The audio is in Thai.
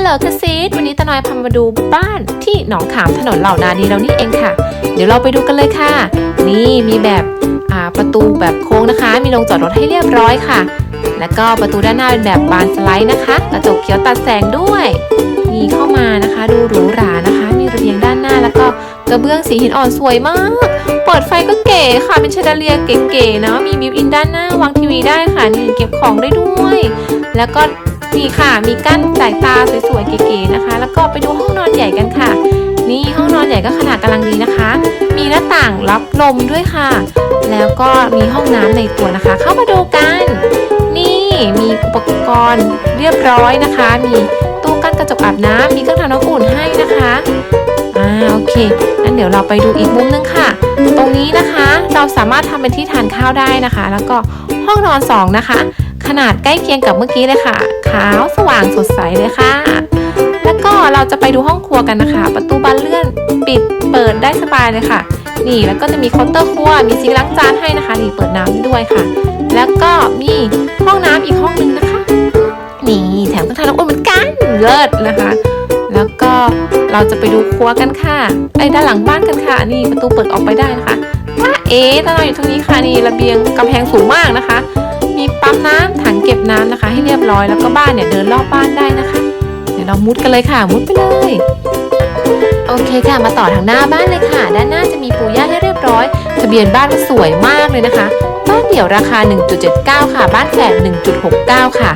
ฮัลโหลคาซีดวันนี้ตาน้อยพามาดูบ้านที่หนองขามถนนเหล่านาดีเรานี่เองค่ะ เดี๋ยวเราไปดูกันเลยค่ะ นี่มีแบบประตูแบบโค้งนะคะ มีโรงจอดรถให้เรียบร้อยค่ะ แล้วก็ประตูด้านหน้าเป็นแบบบานสไลด์นะคะ กระจกเขียวตัดแสงด้วยนี่เข้ามานะคะ ดูหรูหรานะคะ มีระเบียงด้านหน้าแล้วก็กระเบื้องสีหินอ่อนสวยมาก เปิดไฟก็เก๋ค่ะ เป็นชนเดเลียเก๋ๆเนาะมีมิวอินด้านหน้าวางทีวีได้ค่ะ นี่เก็บของได้ด้วย แล้วก็ นี่ค่ะ มีกั้นสายตาสวยๆเก๋ๆนะคะ แล้วก็ไปดูห้องนอนใหญ่กันค่ะ นี่ห้องนอนใหญ่ก็ขนาดกำลังดีนะคะ มีหน้าต่างรับลมด้วยค่ะ แล้วก็มีห้องน้ำในตัวนะคะ เข้ามาดูกัน นี่มีอุปกรณ์เรียบร้อยนะคะ มีตู้กั้นกระจกอาบน้ำมีเครื่องทำน้ำอุ่นให้นะคะอ่าโอเคงั้นเดี๋ยวเราไปดูอีกมุมนึงค่ะ ตรงนี้นะคะ เราสามารถทำเป็นที่ทานข้าวได้นะคะ แล้วก็ห้องนอนสองนะคะ ขนาดใกล้เคียงกับเมื่อกี้เลยค่ะ ขาวสว่างสดใสเลยค่ะ แล้วก็เราจะไปดูห้องครัวกันนะคะ ประตูบานเลื่อนปิดเปิดได้สบายเลยค่ะ นี่แล้วก็จะมีเคาน์เตอร์ครัว มีซิงล้างจานให้นะคะ นี่เปิดน้ำด้วยค่ะ แล้วก็มีห้องน้ำอีกห้องนึงนะคะ นี่แถมเครื่องทำน้ำอุ่นเหมือนกันเลิศนะคะแล้วก็เราจะไปดูครัวกันค่ะไอ้ด้านหลังบ้านกันค่ะ นี่ประตูเปิดออกไปได้นะคะว่าเอ๊ะตอนเราอยู่ตรงนี้ค่ะนี่ระเบียงกำแพงสูงมากนะคะ ปั๊มน้ำถังเก็บน้ำนะคะ ให้เรียบร้อยแล้วก็บ้านเนี่ยเดินรอบบ้านได้นะคะ เดี๋ยวเรามุดกันเลยค่ะมุดไปเลย โอเคค่ะมาต่อทางหน้าบ้านเลยค่ะ ด้านหน้าจะมีปูย่าให้เรียบร้อย ทะเบียนบ้านก็สวยมากเลยนะคะ บ้านเดี่ยวราคา 1.79 ค่ะ บ้านแฝด1.69 ค่ะ